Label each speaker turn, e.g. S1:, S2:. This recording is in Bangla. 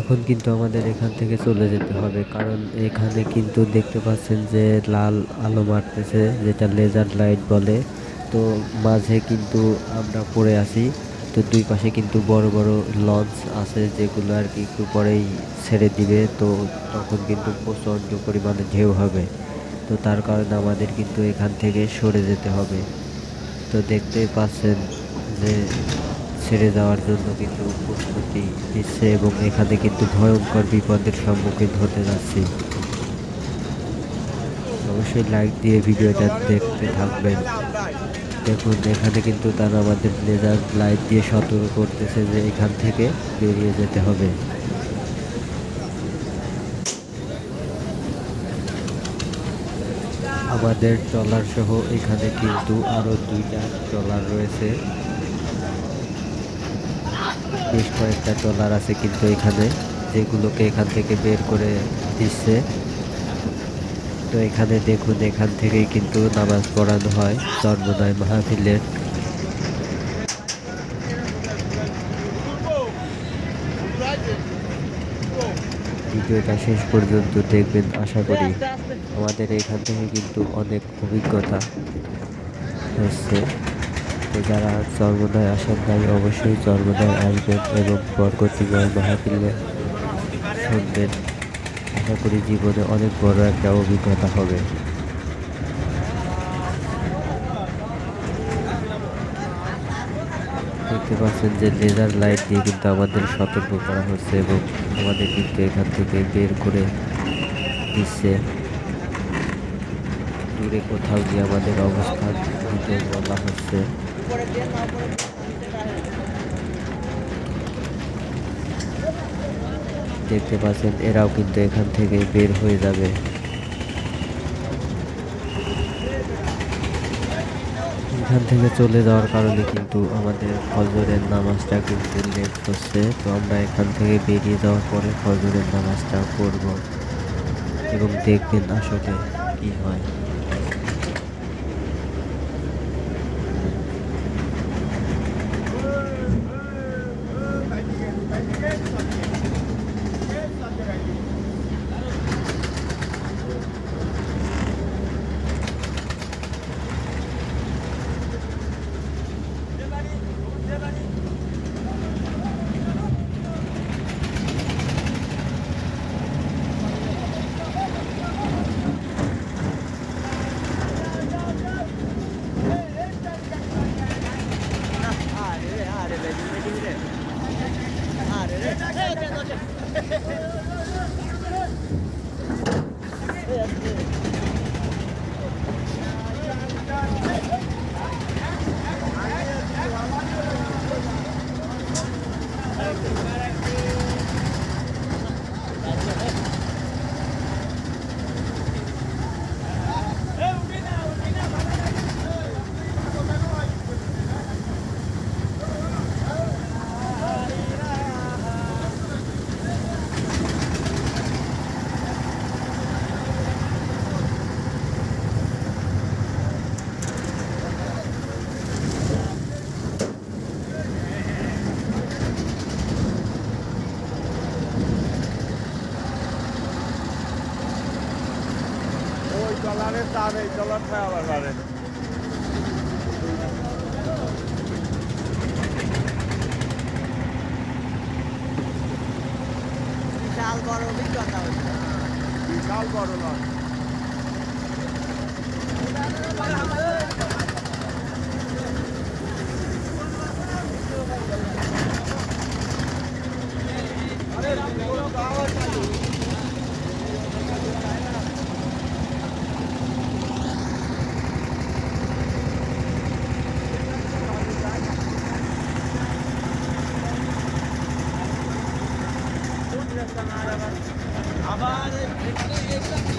S1: এখন কিন্তু আমাদের এখান থেকে চলে যেতে হবে। কারণ এখানে কিন্তু দেখতে পাচ্ছেন যে লাল আলো মারতেছে, যেটা লেজার লাইট বলে। তো মাঝে কিন্তু আমরা পড়ে আসি তো দুই পাশে কিন্তু বড় বড় লঞ্চ আছে, যেগুলো আর কি একটু পরেই ছেড়ে দিবে। তো তখন কিন্তু প্রচণ্ড পরিমাণে ঢেউ হবে। তো তার কারণে আমাদের কিন্তু এখান থেকে সরে যেতে হবে। তো দেখতেই পাচ্ছেন যে ছেড়ে যাওয়ার জন্য কিন্তু প্রস্তুতি নিচ্ছে এবং এখানে কিন্তু ভয়ঙ্কর বিপদের সম্মুখীন হতে যাচ্ছি। অবশ্যই লাইক দিয়ে ভিডিওটা দেখতে থাকবেন। দেখুন, এখানে কিন্তু তারা আমাদের লেজার লাইট দিয়ে সতর্ক করতেছে যে এখান থেকে বেরিয়ে যেতে হবে। আমাদের ট্রলার সহ এখানে কিন্তু আরও দুইটা ট্রলার রয়েছে। বেশ কয়েকটা ট্রলার আছে কিন্তু এখানে, যেগুলোকে এখান থেকে বের করে দিচ্ছে। তো এখানে দেখুন, এখান থেকেই কিন্তু নামাজ পড়ানো হয় সর্বদয় মাহফিলের ভিডিওটা শেষ পর্যন্ত দেখবেন, আশা করি আমাদের এখান থেকে কিন্তু অনেক অভিজ্ঞতা হচ্ছে। তো যারা চর্মদায় আসেন নাই অবশ্যই চর্মদায় আসবেন এবং বরকতিময় মাহফিলে শুনবেন। আশা করি জীবনে অনেক বড় একটা অভিজ্ঞতা হবে। দেখতে পাচ্ছেন যে লেজার লাইট দিয়ে কিন্তু আমাদের সতর্ক করা হচ্ছে এবং আমাদের কিন্তু এখান থেকে বের করে দিচ্ছে। দূরে কোথাও গিয়ে আমাদের অবস্থান নিতে বলা হচ্ছে। দেখতে পাচ্ছেন, এরাও কিন্তু এখান থেকে বের হয়ে যাবে। এখান থেকে চলে যাওয়ার কারণে কিন্তু আমাদের ফজরের নামাজটা কিন্তু লেট হচ্ছে। তো আমরা এখান থেকে বেরিয়ে যাওয়ার পরে ফজরের নামাজটা করব এবং দেখবেন আসলে কি হয়।
S2: ওই ডলারের দাম এই আবার বাড়ে।
S3: বিশাল বড় অভিজ্ঞতা হচ্ছে
S2: বিশাল বড় নয়।
S3: আবার